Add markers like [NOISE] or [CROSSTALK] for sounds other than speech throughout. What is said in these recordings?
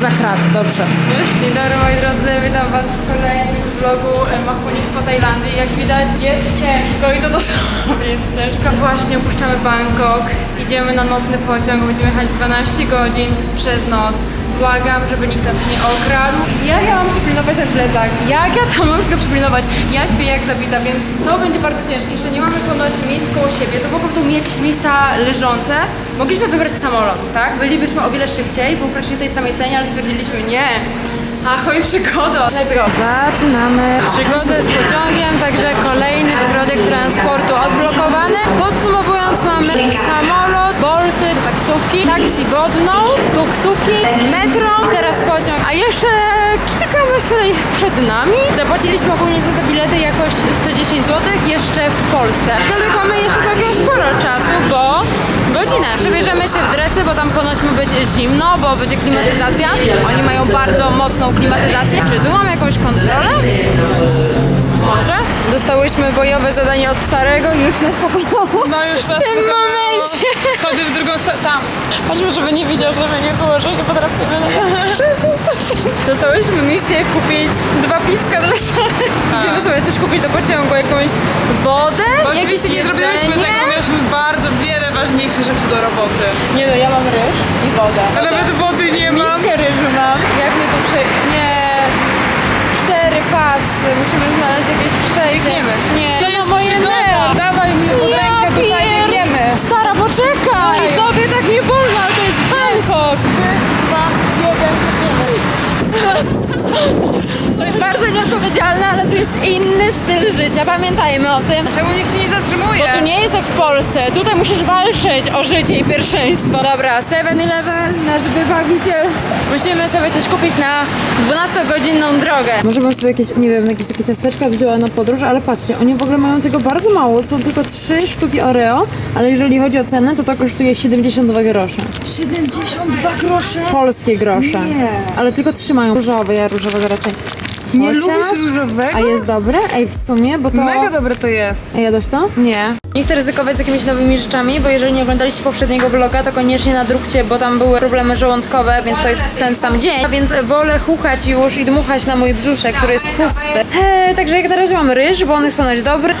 Za krat, dobrze. Dzień dobry moi drodzy, witam was w kolejnym vlogu Machunik po Tajlandii. Jak widać jest ciężko i to dosłownie jest ciężko. Właśnie opuszczamy Bangkok, idziemy na nocny pociąg, będziemy jechać 12 godzin przez noc. Błagam, żeby nikt nas nie okradł. Jak ja mam przypilnować ten plecak? Jak ja to mam wszystko przypilnować? Ja śpię jak zabita, więc to będzie bardzo ciężkie. Jeszcze nie mamy ponoć miejsc koło siebie, to po prostu mi jakieś miejsca leżące. Mogliśmy wybrać samolot, tak? Bylibyśmy o wiele szybciej, był praktycznie tej samej cenie, ale stwierdziliśmy nie. Ahoj przygoda! Let's go! Zaczynamy przygodę z pociągiem, także kolejny środek transportu odblokowany. Bolty, taksówki, taksi wodną, tuk-tuki, metro i teraz pociąg. A jeszcze kilka myśleń przed nami. Zapłaciliśmy ogólnie za te bilety jakoś 110 zł jeszcze w Polsce. Aczkolwiek mamy jeszcze całkiem sporo czasu, bo godzinę. Przebierzemy się w dresy, bo tam ponoć ma być zimno, bo będzie klimatyzacja. Oni mają bardzo mocną klimatyzację. Czy tu mamy jakąś kontrolę? Może? Dostałyśmy bojowe zadanie od starego, już nas pokonało. No już nas W momencie. Schody w drugą stronę, tam. Patrzmy, żeby nie widział, żeby nie było, że nie potrafimy. Dostałyśmy misję kupić dwa piwska dla starych. Idziemy sobie coś kupić do pociągu, jakąś wodę, Bo oczywiście nie zrobiłyśmy tego, mieliśmy bardzo wiele ważniejszych rzeczy do roboty. Nie no, ja mam ryż i wodę. A nawet wody nie mam. Miskę ryżu mam. Jak mnie tu prze... Nie. Cztery pasy. Musimy znaleźć jakieś przejście. Biegniemy. Nie, To no jest moje przygoda. Dawaj mi pod poczekaj! Tobie tak nie wolno, ale to jest Bangkok! Trzy, dwa, jeden, biegniemy. [LAUGHS] To jest bardzo nieodpowiedzialne, ale tu jest inny styl życia. Pamiętajmy o tym. Czemu nikt się nie zatrzymuje? Bo tu nie jest jak w Polsce. Tutaj musisz walczyć o życie i pierwszeństwo. Dobra, 7-Eleven, nasz wybawiciel. Musimy sobie coś kupić na 12-godzinną drogę. Może bym sobie jakieś, nie wiem, jakieś takie ciasteczka wzięła na podróż, ale patrzcie, oni w ogóle mają tego bardzo mało. Są tylko 3 sztuki Oreo, ale jeżeli chodzi o cenę, to to kosztuje 72 grosze. 72 grosze. Polskie grosze. Nie. Ale tylko trzy mają różowe, ja różowego raczej. Nie Chociaż- lubisz różowego? A jest dobre? Ej, w sumie, bo to... Mega dobre to jest. Ej, jadłeś to? Nie. Nie chcę ryzykować z jakimiś nowymi rzeczami, bo jeżeli nie oglądaliście poprzedniego vloga, to koniecznie nadróbcie, bo tam były problemy żołądkowe, więc to jest ten sam dzień. A więc wolę chuchać już i dmuchać na mój brzuszek, który jest pusty. Eee, także jak na razie mam ryż, bo on jest ponoć dobry.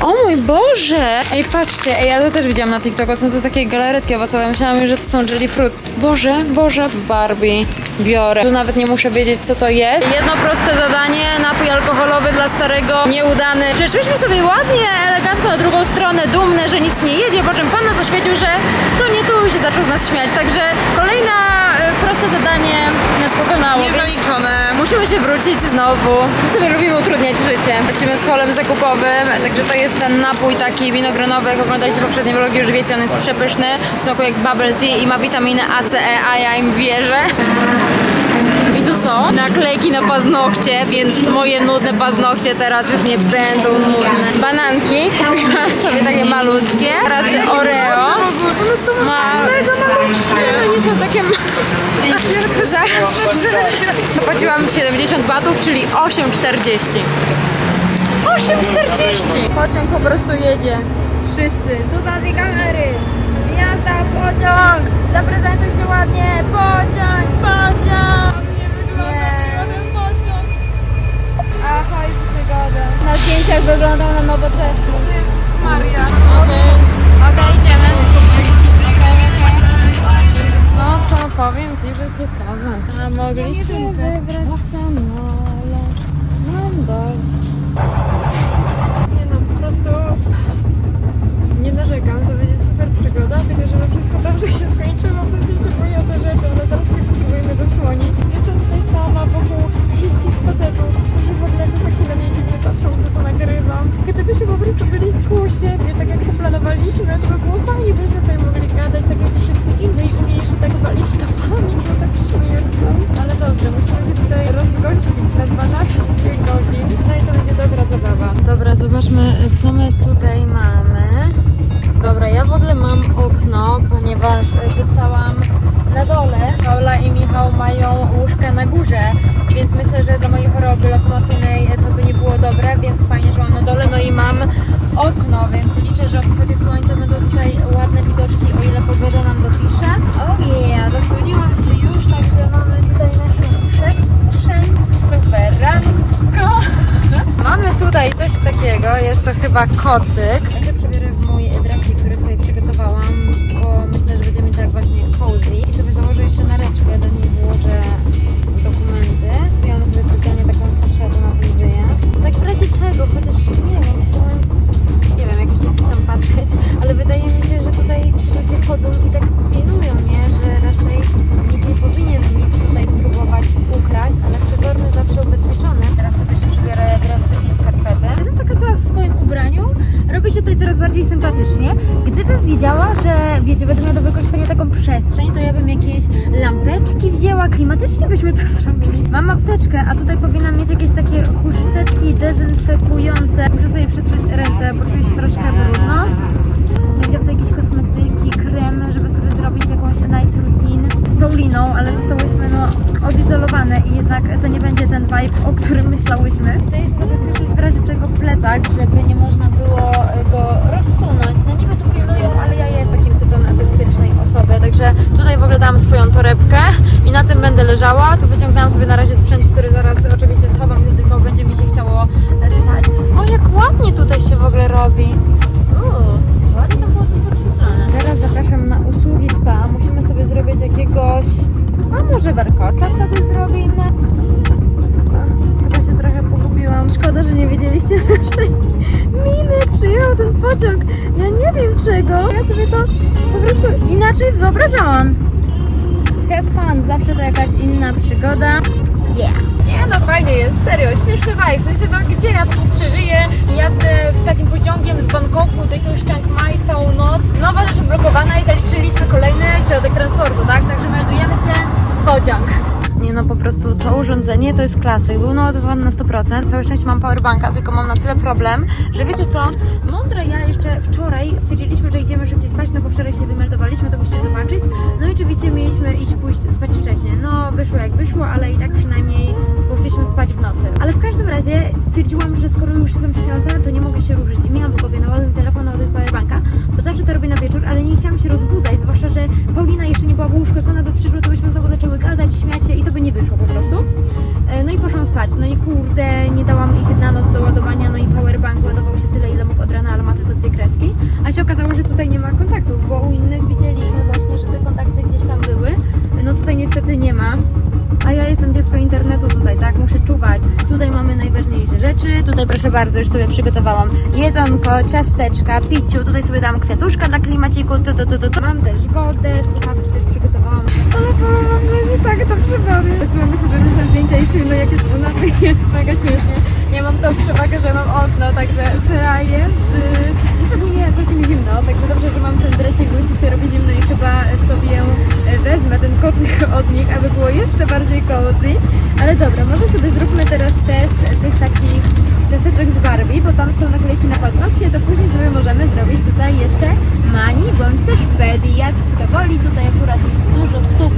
O mój Boże! Ej, patrzcie, ej, ale to też widziałam na TikToku, są to takie galaretki owocowe. Myślałam już, że to są jelly fruits. Boże, Boże, Barbie, biorę. Tu nawet nie muszę wiedzieć, co to jest. Jedno proste zadanie, napój alkoholowy dla starego, nieudany. Przeszłyśmy sobie ładnie, elegancko na drugą stronę, dumne, że nic nie jedzie, po czym pan nas oświecił, że to nie tu się zaczął z nas śmiać. Także kolejna proste zadanie nas pokonało. Niezaliczone. Musimy się wrócić znowu. My sobie lubimy utrudniać życie. Lecimy z holem zakupowym, także to jest ten napój taki winogronowy. Jak oglądaliście poprzednie vlogi, już wiecie, on jest przepyszny. Smakuje jak bubble tea i ma witaminy A, C, E, a ja im wierzę. Tu są naklejki na paznokcie, więc moje nudne paznokcie teraz już nie będą nudne. Bananki, kupiłam sobie takie malutkie, razy Oreo. One są Ma... No nie są takie... Zaraz Zapłaciłam 70 batów, czyli 8,40. 8,40! Pociąg po prostu jedzie. Wszyscy. Tutaj z kamery. Jazda, pociąg! Zaprezentuj się ładnie. Pociąg, pociąg! Nie. Ahoj, przygoda. Na zdjęciach wyglądał na nowoczesny. Jezus Maria. Okej, zobaczmy co my tutaj mamy. Dobra, ja w ogóle mam okno, ponieważ dostałam na dole. Paula i Michał mają łóżka na górze, więc myślę, że dla mojej choroby lokomocyjnej to by nie było dobre, więc fajnie, że mam na dole. No i mam okno, więc liczę, że o wschodzie słońca będą tutaj ładne widoczki, o ile pogoda nam dopisze. Oh yeah, zasłoniłam się już, także mamy tutaj Super ranko! Mamy tutaj coś takiego, jest to chyba kocyk troszkę brudno. Wziąłem jakieś kosmetyki, kremy, żeby sobie zrobić jakąś night routine z Pauliną, ale zostałyśmy no odizolowane i jednak to nie będzie ten vibe, o którym myślałyśmy. Chcę jeszcze zabezpieczyć w razie czego plecak, żeby nie można było go rozsunąć. No niby tu pilnują, ale ja jestem takim typem bezpiecznej osoby, także tutaj w ogóle dałam swoją torebkę i na tym będę leżała. Tu wyciągnęłam sobie na razie sprzęt, który zaraz oczywiście schowam, będzie mi się chciało e, spać. O, jak ładnie tutaj się w ogóle robi. Uuu, ładnie tam było coś podświetlone. Teraz zapraszam na usługi spa. Musimy sobie zrobić jakiegoś, a może warkocza sobie zrobimy. Chyba się trochę pogubiłam. Szkoda, że nie wiedzieliście [LAUGHS] naszej miny, przyjechał ten pociąg. Ja nie wiem czego. Ja sobie to po prostu inaczej wyobrażałam. Have fun, zawsze to jakaś inna przygoda. Yeah. No, fajnie jest, serio, śmieszny vibe. W sensie, no gdzie ja przeżyję jazdę takim pociągiem z Bangkoku do jakiegoś Chiang Mai całą noc. Nowa rzecz blokowana i zaliczyliśmy kolejny środek transportu, tak? Także meldujemy się pociąg. Nie no, po prostu to urządzenie to jest klasyk. Był naładowany na 100%. Całe szczęście mam powerbanka, tylko mam na tyle problem, że wiecie co? Mądre ja jeszcze wczoraj stwierdziliśmy, że idziemy szybciej spać, no bo wczoraj się wymeldowaliśmy, to musicie zobaczyć. No i oczywiście mieliśmy iść pójść spać wcześniej. No wyszło jak wyszło, ale i tak przynajmniej poszliśmy spać w nocy. Ale w każdym razie stwierdziłam, że skoro już jestem śpiąca, to nie mogę się ruszyć. I miałam w głowie naładuj telefon, naładuj powerbanka, bo zawsze to robię na wieczór, ale nie chciałam się rozbudzać, zwłaszcza, że Paulina jeszcze nie była w łóżku, jak ona by przyszła, to byśmy znowu zaczęły gadać, śmiać się i to by nie wyszło po prostu. E, No i poszłam spać. No i kurde, nie dałam ich na noc do ładowania, no i powerbank ładował się tyle, ile mógł od rana, ale ma tylko dwie kreski. A się okazało, że tutaj nie ma kontaktów, bo u innych widzieliśmy właśnie, że te kontakty gdzieś tam były. No tutaj niestety nie ma. A ja jestem dziecko internetu tutaj, tak? Muszę czuwać. Tutaj mamy najważniejsze rzeczy. Tutaj proszę bardzo, już sobie przygotowałam jedzonko, ciasteczka, piciu. Tutaj sobie dałam kwiatuszka dla klimaciku. Tu, tu, tu, tu, tu. Mam też wodę, słuchawki też przygotowałam. Ale powiem wam, że tak to przybawię. Wysyłamy sobie różne zdjęcia i filmy, jak jest u nas i [LAUGHS] jest mega śmiesznie. Ja mam tą przewagę, że mam okno, także frajer. Jest ogólnie całkiem zimno, także dobrze, że mam ten dresik, bo już mi się robi zimno i chyba sobie e, wezmę ten kocyk [LAUGHS] od nich, aby było jeszcze bardziej cozy. Ale dobra, może sobie zróbmy teraz test tych takich ciasteczek z Barbie, bo tam są naklejki na paznokcie, to później sobie możemy zrobić tutaj jeszcze mani bądź też pedi, jak kto woli. Tutaj akurat dużo stóp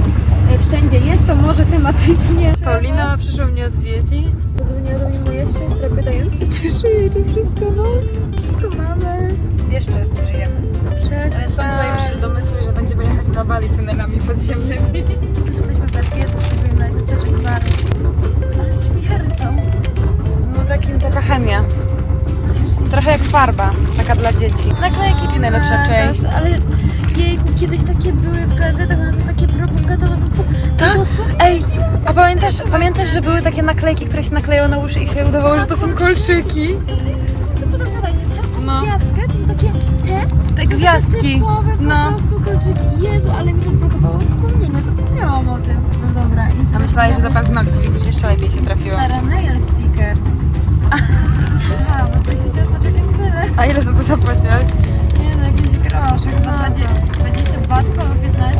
e, wszędzie jest, to może tematycznie. [LAUGHS] Paulina przyszła mnie odwiedzić. Zadzwoniła do mnie moja siostra, pytając się, czy żyje, czy wszystko mam. Wszystko mamy. Jeszcze żyjemy. Ale są tutaj już Przestań. domysły, że będziemy jechać na Bali tunelami podziemnymi. Jesteśmy w Belgii, to spróbujemy na ciasteczek Barbie. Ale śmierdzą. No takim taka chemia. Trochę jak farba, taka dla dzieci. Naklejki czy najlepsza część? Tak, Ale jejku, kiedyś takie były w gazetach, one są takie propagatowe. To Tak? dosłownie Ej, a pamiętasz, pamiętasz, że były takie naklejki, które się nakleją na uszy i się udawało, że to są kolczyki? To jest No. gwiazdkę, to są takie te, Te są gwiazdki. typowe po No. prostu kolczyki. Jezu, ale mi to blokowało wspomnienia, zapomniałam o tym. No dobra, i A myślałaś, że do paznokci widzisz, jeszcze lepiej się trafiło. Stara nail sticker. [LAUGHS] Aha, bo takich ciasteczek jest tyle. A ile za to zapłaciłaś? Nie no, jakiś groszek, no 20, 20 batów albo 15.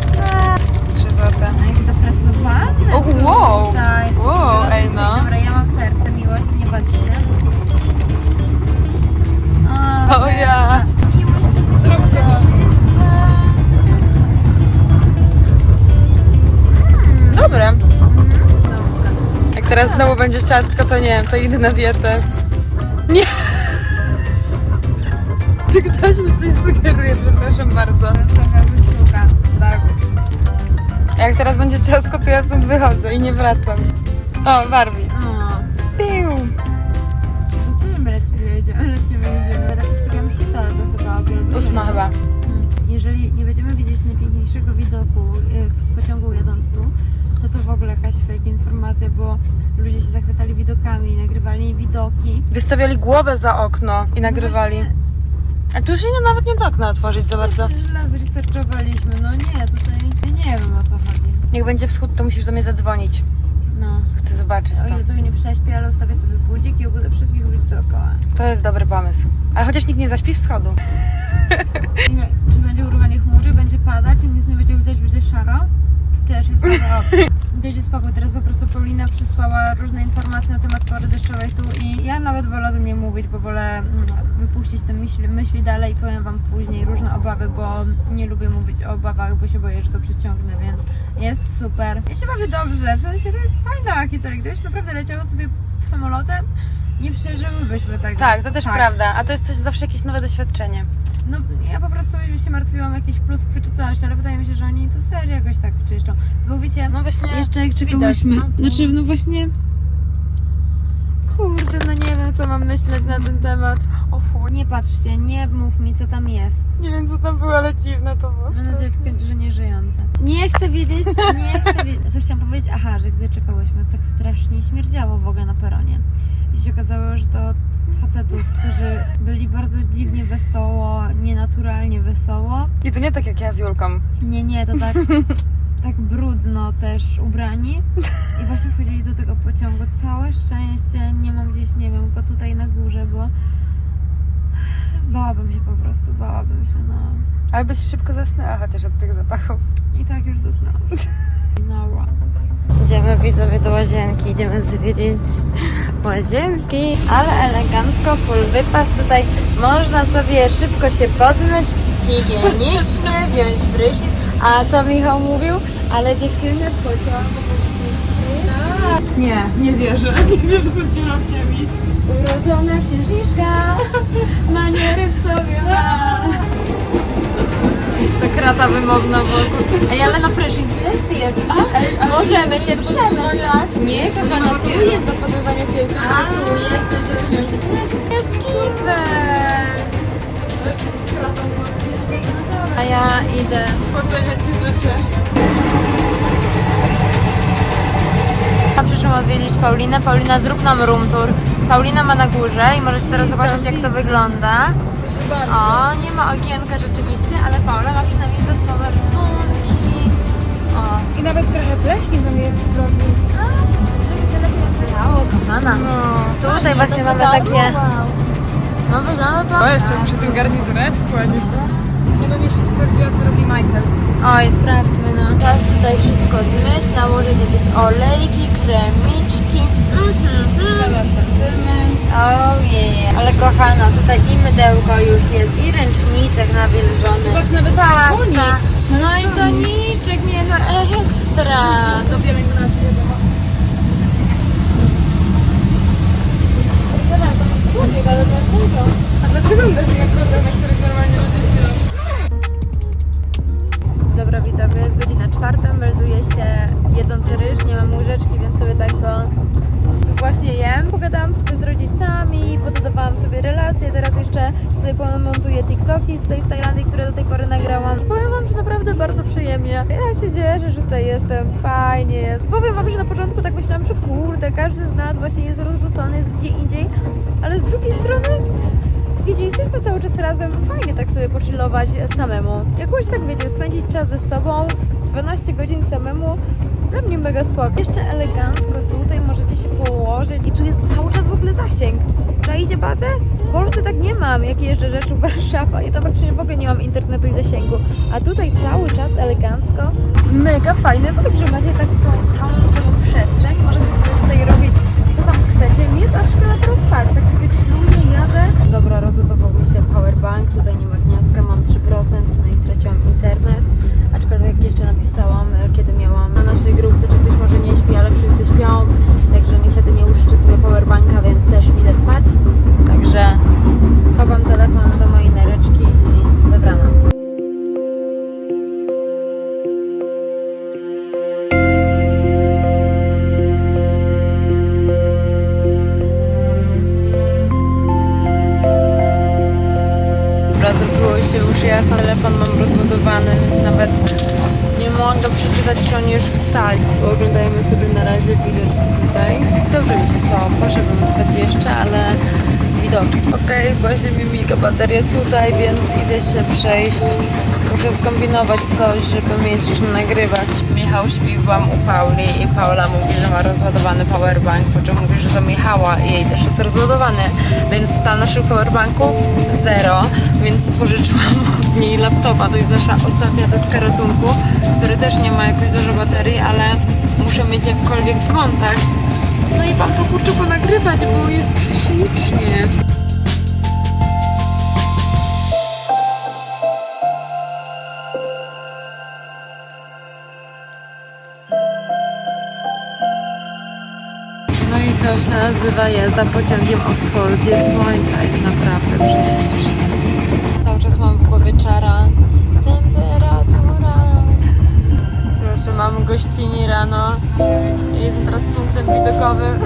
3 złote. A jak dopracowane. O, wow. Tutaj. Wow, ej, no. Dobra, ja mam serce, miłość, nie patrz się. O, ja. Dobre. Dobra, Jak teraz znowu będzie ciastko, to nie wiem, to idę na dietę. Nie! [LAUGHS] Czy ktoś mi coś sugeruje? Przepraszam bardzo. Jak teraz będzie ciastko, to ja stąd wychodzę i nie wracam. O, Barbie. O, Piu. super. jedziemy, lecimy, jedziemy. Ósma chyba. Mm, Jeżeli nie będziemy widzieć najpiękniejszego widoku z pociągu jadąc tu, to to w ogóle jakaś fake informacja, bo ludzie się zachwycali widokami, nagrywali widoki. Wystawiali głowę za okno i nagrywali. No A tu się nie, nawet nie da okna otworzyć za bardzo. Źle zresearchowaliśmy, no nie, tutaj ja nie wiem o co chodzi. Jak będzie wschód, to musisz do mnie zadzwonić. No, Chcę zobaczyć o to. ile tego nie prześpię, ale ustawię sobie budzik i obudzę wszystkich ludzi dookoła. To jest dobry pomysł. Ale chociaż nikt nie zaśpi wschodu. Czy będzie urywanie chmury, będzie padać i nic nie będzie widać, będzie szaro? Też jest dobra opcja. Spokój, teraz po prostu Paulina przysłała różne informacje na temat pory deszczowej tu i ja nawet wolę o tym nie mówić, bo wolę mm, wypuścić te myśli, myśli dalej i powiem wam później różne obawy, bo nie lubię mówić o obawach, bo się boję, że to przyciągnę, więc jest super. Ja się bawię dobrze, w sensie to jest fajna historia. Gdybyśmy naprawdę leciało sobie samolotem, nie przeżyłybyśmy tego. Tak, to też prawda. A to jest coś zawsze jakieś nowe doświadczenie. No ja po prostu się martwiłam jakieś pluskwy czy coś, ale wydaje mi się, że oni to serio jakoś tak czyszczą. Bo wiecie, No właśnie. jeszcze jak widać, czekałyśmy, no. znaczy no właśnie... Kurde, no nie wiem co mam myśleć na ten temat. O fu. Nie patrzcie, nie mów mi co tam jest. Nie wiem co tam było, ale dziwne to było. Mam nadzieję, strasznie. tylko, że nie żyjące. Nie chcę wiedzieć, nie chcę wiedzieć. [LAUGHS] Coś chciałam powiedzieć, aha, że gdy czekałyśmy, tak strasznie śmierdziało w ogóle na peronie. I się okazało, że to od facetów, którzy byli bardzo dziwnie wesoło, nienaturalnie wesoło. I to nie tak jak ja z Julką. Nie, nie, to tak, [LAUGHS] tak brudno też ubrani. I właśnie wchodzili do tego pociągu. Całe szczęście nie mam gdzieś, nie wiem, go tutaj na górze, bo bałabym się po prostu, bałabym się, no. Ale byś szybko zasnęła chociaż od tych zapachów. I tak już zasnęłam. [LAUGHS] Nara. Idziemy widzowie do łazienki, idziemy zwiedzić łazienki, ale elegancko, full wypas. Tutaj można sobie szybko się podmyć, higienicznie, wziąć prysznic. A co Michał mówił? Ale dziewczyny w pociągu mieć Nie, nie wierzę. [LAUGHS] Nie wierzę, jest dziura w ziemi. Urodzona księżniczka, maniery w sobie ma. Ta krata wymowna wokół. Ej, ale na prysznic jest? Jest. Przecież możemy się przemyć, tak? Nie, kochana, tu jest do podobania tylko, a tu jest do żeby wziąć. Jest kibel. A ja idę. Powodzenia ci życzę. Przyszłam odwiedzić Paulinę. Paulina, zrób nam room tour. Paulina ma na górze i możecie teraz zobaczyć, jak to wygląda. O, nie ma okienka rzeczywiście, ale Paula ma przynajmniej wesołe rysunki. O, I nawet trochę pleśni tam jest w rogu. żeby się lepiej odbywało, kochana. No. Tutaj właśnie mamy takie... No wygląda to... O, jeszcze przy tym garnitureczku, ładnie sobie. Ja bym jeszcze sprawdziła, co robi Michael. Oj, sprawdźmy, no. Teraz tutaj wszystko zmyć, nałożyć jakieś olejki, kremiczki. Mhm. Zaraz sortyment. Ojej, ale kochana, tutaj i mydełko już jest, i ręczniczek nawilżony. Patrz, nawet tonik. No i toniczek, nie no ekstra. Do pielęgnacji wiadomo. Dobra, to jest człowiek, ale dlaczego? A dlaczego leży jak chodzą, na których normalnie ludzie śpią? Dobra widzowie, jest godzina czwarta, melduje się jedzący ryż, nie mam łyżeczki, więc sobie tak go. Pogadałam sobie z rodzicami, pododawałam sobie relacje, teraz jeszcze sobie montuję TikToki tutaj z Tajlandii, które do tej pory nagrałam. Powiem wam, że naprawdę bardzo przyjemnie. Ja się cieszę, że tutaj jestem, fajnie jest. Powiem wam, że na początku tak myślałam, że kurde, każdy z nas właśnie jest rozrzucony, jest gdzie indziej, ale z drugiej strony Wiecie, jesteśmy cały czas razem, fajnie tak sobie pochillować samemu. Jakoś tak, wiecie, spędzić czas ze sobą, 12 godzin samemu, dla mnie mega spoko. Jeszcze elegancko tutaj możecie się położyć i tu jest cały czas w ogóle zasięg. Czaicie bazę? W Polsce tak nie mam, jak jeżdżę rzeczy w Warszawa i to faktycznie w ogóle nie mam internetu i zasięgu. A tutaj cały czas elegancko, mega fajny vibe, że macie taką całą swoją przestrzeń, możecie chcecie. Mi jest aż szkoda teraz spać, tak sobie chilluję, jadę. Dobra, rozładował mi się powerbank, tutaj nie ma gniazdka, mam 3%, no i straciłam internet. Aczkolwiek jeszcze napisałam, e, kiedy miałam na naszej grupce, czy ktoś może nie śpi, ale wszyscy śpią. Także niestety nie użyczę sobie powerbanka, więc też idę spać. Także chowam telefon do mojej nereczki i dobranoc. Jasno, telefon mam rozładowany, więc nawet nie mogę przeczytać, czy oni już wstali. Oglądajmy sobie na razie widoczki tutaj. Dobrze mi się stało, poszedłbym spać jeszcze, ale widoczki. Okej, właśnie mi miga bateria tutaj, więc idę się przejść. Muszę skombinować coś, żeby mieć już nagrywać. Michał śpi, byłam u Pauli i Paula mówi, że ma rozładowany powerbank, po czym mówi, że do Michała i jej też jest rozładowany, więc stan naszych powerbanków zero, więc pożyczyłam [LAUGHS] od niej laptopa, to jest nasza ostatnia deska ratunku, który też nie ma jakoś dużo baterii, ale muszę mieć jakkolwiek kontakt. No i wam to kurczę ponagrywać, bo jest prześlicznie. To się nazywa jazda pociągiem o wschodzie słońca. Jest naprawdę prześlicznie. Cały czas mam w głowie czara. Temperatura. Proszę, mam gościni rano. Jestem teraz punktem widokowym.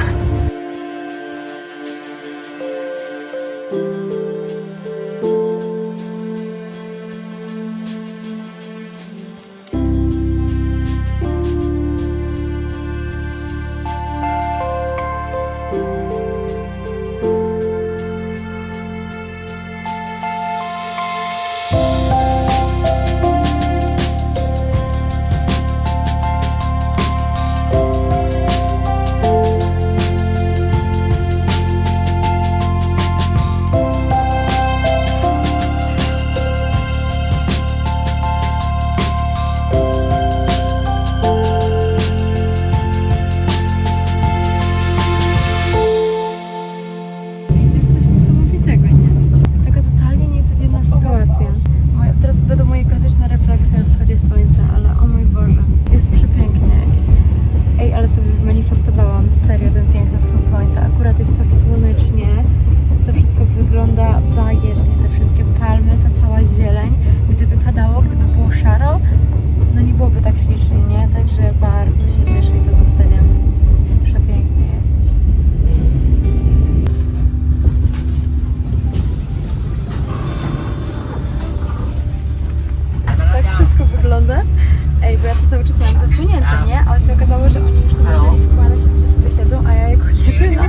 Że oni już to zaczęli składać, ludzie sobie siedzą, a ja jako jedyna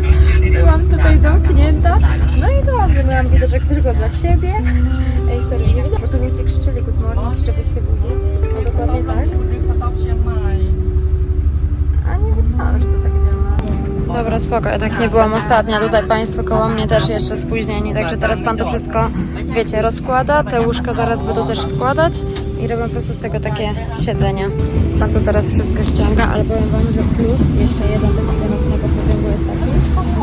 byłam tutaj zamknięta. No i dobrze, miałam widoczek tylko dla siebie. Ej, serio, nie wiedziałam, bo tu ludzie krzyczeli good morning, żeby się budzić. No dokładnie tak. A nie wiedziałam, że to tak działa. Dobra, spoko, ja tak nie byłam ostatnia. Tutaj Państwo koło mnie też jeszcze spóźnieni, także teraz Pan to wszystko, wiecie, rozkłada. Te łóżka zaraz będą też składać i robią po prostu z tego takie siedzenia. Pan to teraz wszystko ściąga, ale powiem Wam, że plus jeszcze jeden takiego nocnego pociągu jest taki,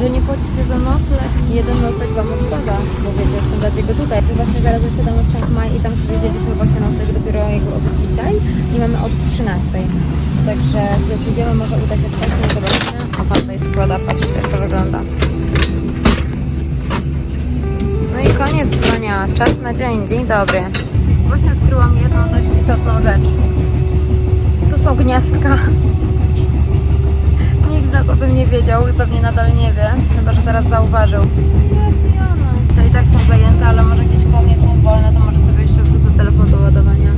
że nie płacicie za nocleg, jeden nocleg Wam odpada, bo wiecie, spędzacie go tutaj. My właśnie zaraz zasiadamy w Chiang Mai i tam sobie wzięliśmy właśnie nocleg dopiero jakby od dzisiaj i mamy od 13. Także sobie przyjdziemy, może uda się wcześniej, zobaczymy. Tutaj składa, patrzcie jak to wygląda. No i koniec dzwonia. Czas na dzień. Dzień dobry. Właśnie odkryłam jedną dość istotną rzecz. Tu są gniazdka. [LAUGHS] Nikt z nas o tym nie wiedział i pewnie nadal nie wie, chyba że teraz zauważył. Jest Jana. To i tak są zajęte, ale może gdzieś koło mnie są wolne, to może sobie jeszcze wrzucę telefon do ładowania.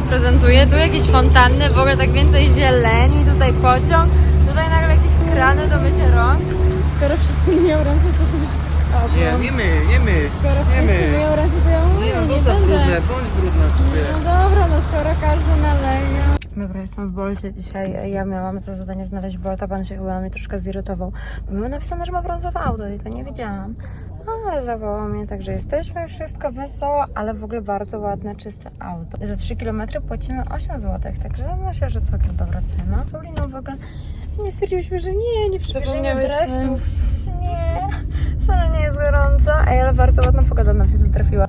Prezentuje. Tu jakieś fontanny, w ogóle tak więcej zieleni, tutaj pociąg, tutaj nagle jakieś krany do mycia rąk. Skoro wszyscy myją ręce, to też... O, Nie, nie my, nie my. Skoro nie wszyscy my. myją ręce, to ja mówię, Nie, no nie zostaw będę. brudne, bądź brudna sobie. No dobra, no skoro każdy naleje. Dobra, jestem w Bolcie dzisiaj. Ja miałam za zadanie znaleźć Bolta, pan się chyba na mnie troszkę zirytował. Bo było napisane, że ma brązowe auto i to nie wiedziałam. No, ale zawołał mnie, także jesteśmy, wszystko wesoło, ale w ogóle bardzo ładne, czyste auto. Za 3 km płacimy 8 zł, także myślę, że całkiem dobra cena. Pauliną w ogóle nie stwierdziliśmy, że nie, nie przybierzemy dresów. Nie, wcale nie jest gorąco, Ej, ale bardzo ładna pogoda nam się tu trafiła.